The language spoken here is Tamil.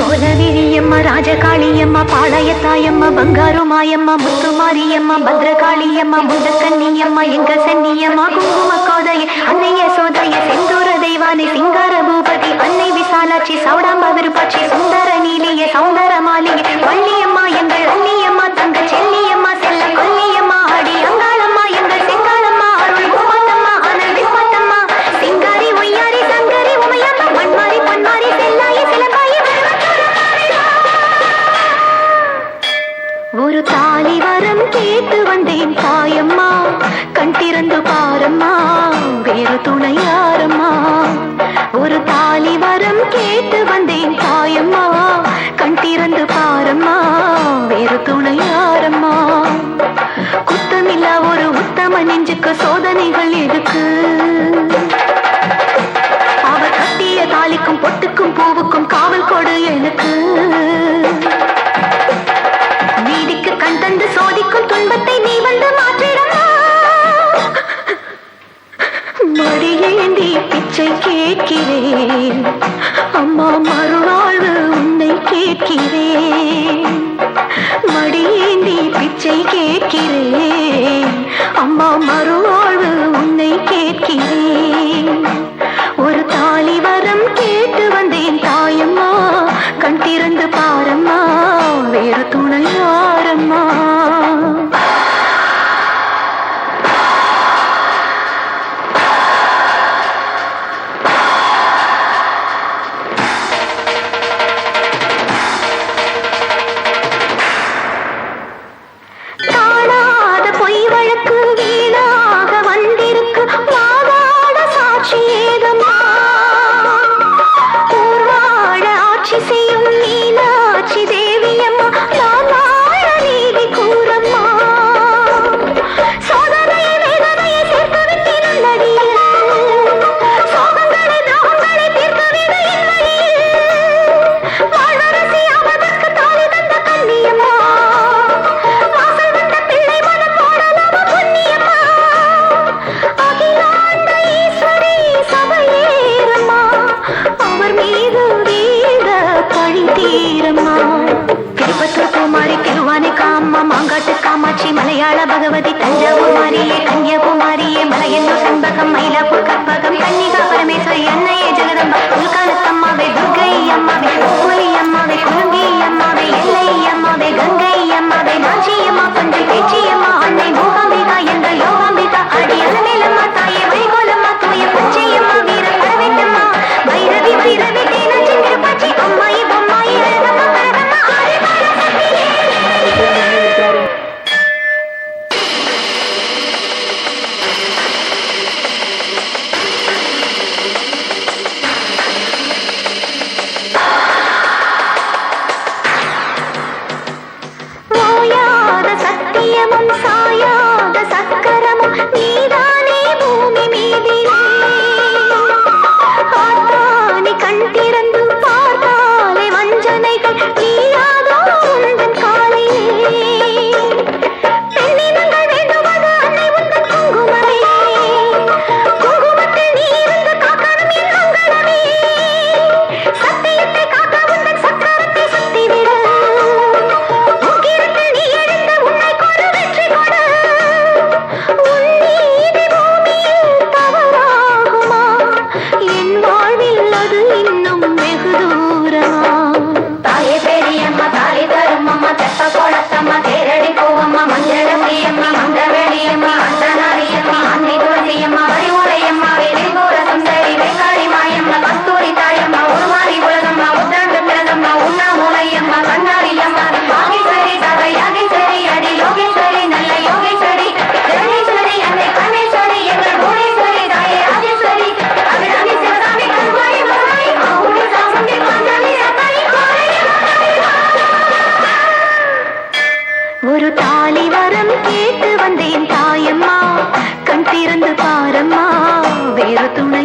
கோலவிரியம்மா ராஜகாளியம்மா பாளையத்தாயம்மா பங்காரு மாயம்மா முத்துமாரியம்மா பத்ரகாளியம்மா முந்தக்கண்ணியம்மா எங்க சன்னியம்மா குங்கும கோதைய அன்னைய சோதைய செந்தூர தெய்வானை சிங்கார பூபதி அன்னை விசாலாட்சி சௌடாம்பா விருப்பாட்சி சுந்தர நீலிய சௌந்தர துணையாரம்மா ஒரு தாலி வரம் கேட்டு வந்தேன் தாயம்மா. கண் திறந்து பாரம்மா வேறு துணையாரம்மா குத்தமில்லா ஒரு உத்தம நெஞ்சுக்கு சோதனைகள் பிச்சை கேட்கிறேன். அம்மா மறுவாழ்வு உன்னை கேட்கிறேன். సాయాద సత్యమం సాయాద సత్కరము నీదా பாரம்மா வேறு துணை